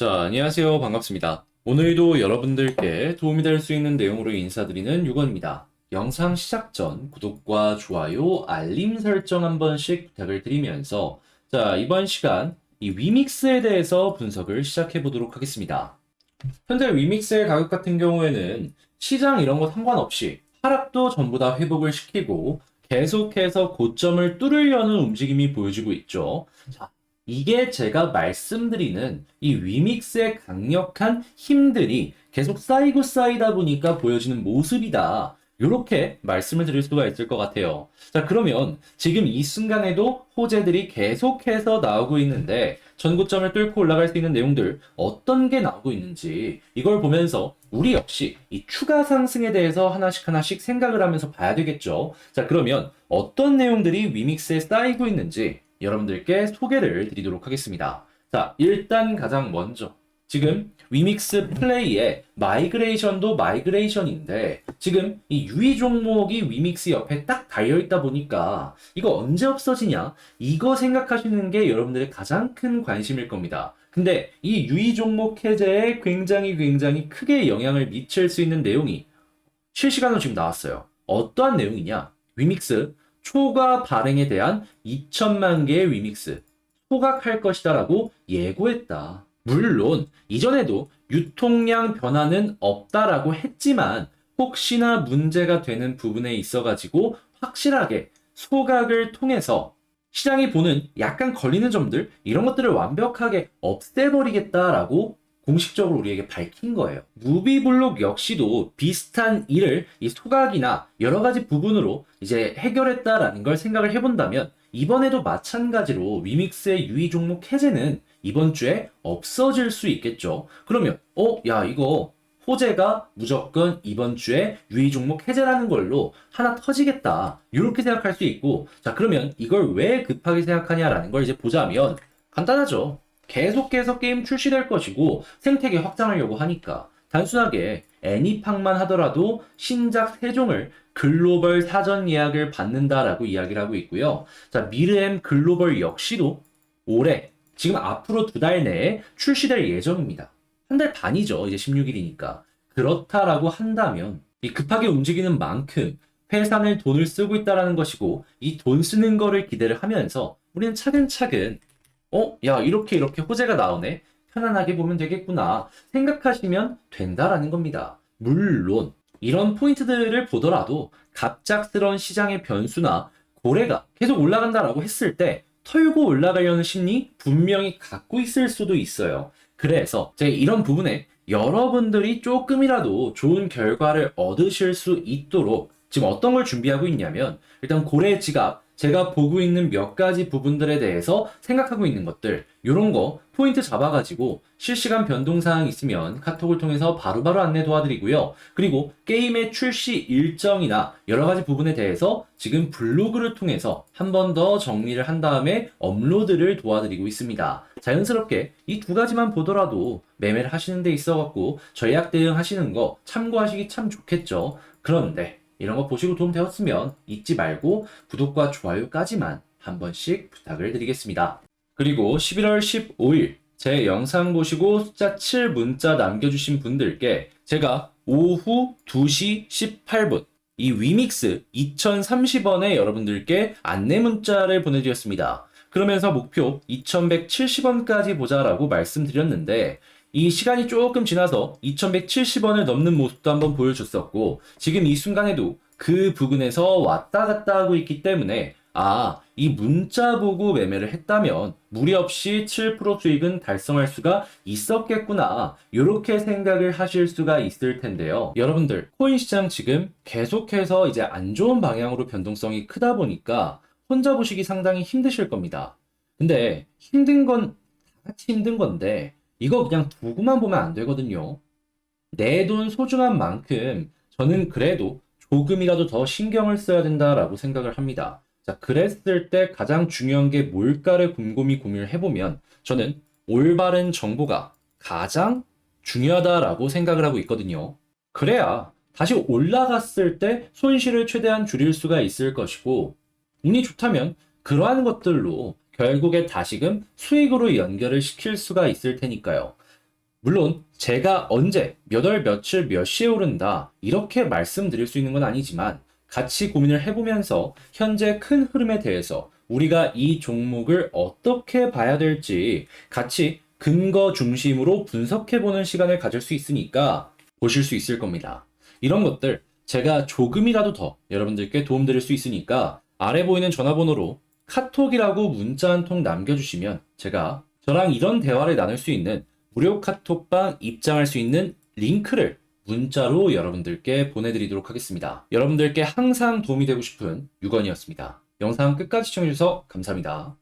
자, 안녕하세요. 반갑습니다. 오늘도 여러분들께 도움이 될 수 있는 내용으로 인사드리는 유건입니다. 영상 시작 전 구독과 좋아요, 알림 설정 한 번씩 부탁을 드리면서 자, 이번 시간 이 위믹스에 대해서 분석을 시작해 보도록 하겠습니다. 현재 위믹스의 가격 같은 경우에는 시장 이런 거 상관없이 하락도 전부 다 회복을 시키고 계속해서 고점을 뚫으려는 움직임이 보여지고 있죠. 자, 이게 제가 말씀드리는 이 위믹스의 강력한 힘들이 계속 쌓이고 쌓이다 보니까 보여지는 모습이다. 이렇게 말씀을 드릴 수가 있을 것 같아요. 자, 그러면 지금 이 순간에도 호재들이 계속해서 나오고 있는데 전고점을 뚫고 올라갈 수 있는 내용들 어떤 게 나오고 있는지 이걸 보면서 우리 역시 이 추가 상승에 대해서 하나씩 하나씩 생각을 하면서 봐야 되겠죠. 자, 그러면 어떤 내용들이 위믹스에 쌓이고 있는지 여러분들께 소개를 드리도록 하겠습니다. 자, 일단 가장 먼저 지금 위믹스 플레이의 마이그레이션도 마이그레이션인데 지금 이 유의 종목이 위믹스 옆에 딱 달려 있다 보니까 이거 언제 없어지냐? 이거 생각하시는 게 여러분들의 가장 큰 관심일 겁니다. 근데 이 유의 종목 해제에 굉장히 굉장히 크게 영향을 미칠 수 있는 내용이 실시간으로 지금 나왔어요. 어떠한 내용이냐? 위믹스 초과 발행에 대한 2천만 개의 위믹스 소각할 것이다라고 예고했다. 물론 이전에도 유통량 변화는 없다라고 했지만 혹시나 문제가 되는 부분에 있어 가지고 확실하게 소각을 통해서 시장이 보는 약간 걸리는 점들 이런 것들을 완벽하게 없애버리겠다라고 공식적으로 우리에게 밝힌 거예요. 무비블록 역시도 비슷한 일을 이 소각이나 여러 가지 부분으로 이제 해결했다라는 걸 생각을 해본다면 이번에도 마찬가지로 위믹스의 유의 종목 해제는 이번 주에 없어질 수 있겠죠. 그러면 어, 야 이거 호재가 무조건 이번 주에 유의 종목 해제라는 걸로 하나 터지겠다. 이렇게 생각할 수 있고 자 그러면 이걸 왜 급하게 생각하냐라는 걸 이제 보자면 간단하죠. 계속해서 게임 출시될 것이고 생태계 확장하려고 하니까 단순하게 애니팡만 하더라도 신작 세종을 글로벌 사전 예약을 받는다라고 이야기를 하고 있고요. 자, 미르엠 글로벌 역시도 올해 지금 앞으로 두 달 내에 출시될 예정입니다. 한 달 반이죠. 이제 16일이니까. 그렇다라고 한다면 이 급하게 움직이는 만큼 회사는 돈을 쓰고 있다라는 것이고 이 돈 쓰는 거를 기대를 하면서 우리는 차근차근 어? 야, 이렇게 이렇게 호재가 나오네. 편안하게 보면 되겠구나. 생각하시면 된다라는 겁니다. 물론, 이런 포인트들을 보더라도 갑작스러운 시장의 변수나 고래가 계속 올라간다라고 했을 때 털고 올라가려는 심리 분명히 갖고 있을 수도 있어요. 그래서 제가 이런 부분에 여러분들이 조금이라도 좋은 결과를 얻으실 수 있도록 지금 어떤 걸 준비하고 있냐면 일단 고래 지갑 제가 보고 있는 몇 가지 부분들에 대해서 생각하고 있는 것들, 이런 거 포인트 잡아가지고 실시간 변동사항 있으면 카톡을 통해서 바로 바로 안내 도와드리고요. 그리고 게임의 출시 일정이나 여러 가지 부분에 대해서 지금 블로그를 통해서 한 번 더 정리를 한 다음에 업로드를 도와드리고 있습니다. 자연스럽게 이 두 가지만 보더라도 매매를 하시는 데 있어 갖고 전략 대응 하시는 거 참고하시기 참 좋겠죠. 그런데 이런 거 보시고 도움 되었으면 잊지 말고 구독과 좋아요까지만 한 번씩 부탁을 드리겠습니다. 그리고 11월 15일 제 영상 보시고 숫자 7 문자 남겨주신 분들께 제가 오후 2시 18분 이 위믹스 2030원에 여러분들께 안내 문자를 보내드렸습니다. 그러면서 목표 2170원까지 보자라고 말씀드렸는데 이 시간이 조금 지나서 2170원을 넘는 모습도 한번 보여줬었고, 지금 이 순간에도 그 부근에서 왔다 갔다 하고 있기 때문에, 아, 이 문자 보고 매매를 했다면 무리 없이 7% 수익은 달성할 수가 있었겠구나. 이렇게 생각을 하실 수가 있을 텐데요. 여러분들, 코인 시장 지금 계속해서 이제 안 좋은 방향으로 변동성이 크다 보니까 혼자 보시기 상당히 힘드실 겁니다. 근데 힘든 건 같이 힘든 건데 이거 그냥 두고만 보면 안 되거든요. 내 돈 소중한 만큼 저는 그래도 조금이라도 더 신경을 써야 된다라고 생각을 합니다. 자, 그랬을 때 가장 중요한 게 뭘까를 곰곰이 고민을 해보면 저는 올바른 정보가 가장 중요하다라고 생각을 하고 있거든요. 그래야 다시 올라갔을 때 손실을 최대한 줄일 수가 있을 것이고, 운이 좋다면 그러한 것들로 결국에 다시금 수익으로 연결을 시킬 수가 있을 테니까요. 물론 제가 언제 몇 월 며칠 몇 시에 오른다 이렇게 말씀드릴 수 있는 건 아니지만 같이 고민을 해보면서 현재 큰 흐름에 대해서 우리가 이 종목을 어떻게 봐야 될지 같이 근거 중심으로 분석해보는 시간을 가질 수 있으니까 보실 수 있을 겁니다. 이런 것들 제가 조금이라도 더 여러분들께 도움드릴 수 있으니까 아래 보이는 전화번호로 카톡이라고 문자 한 통 남겨주시면 제가 저랑 이런 대화를 나눌 수 있는 무료 카톡방 입장할 수 있는 링크를 문자로 여러분들께 보내드리도록 하겠습니다. 여러분들께 항상 도움이 되고 싶은 유건이었습니다. 영상 끝까지 시청해주셔서 감사합니다.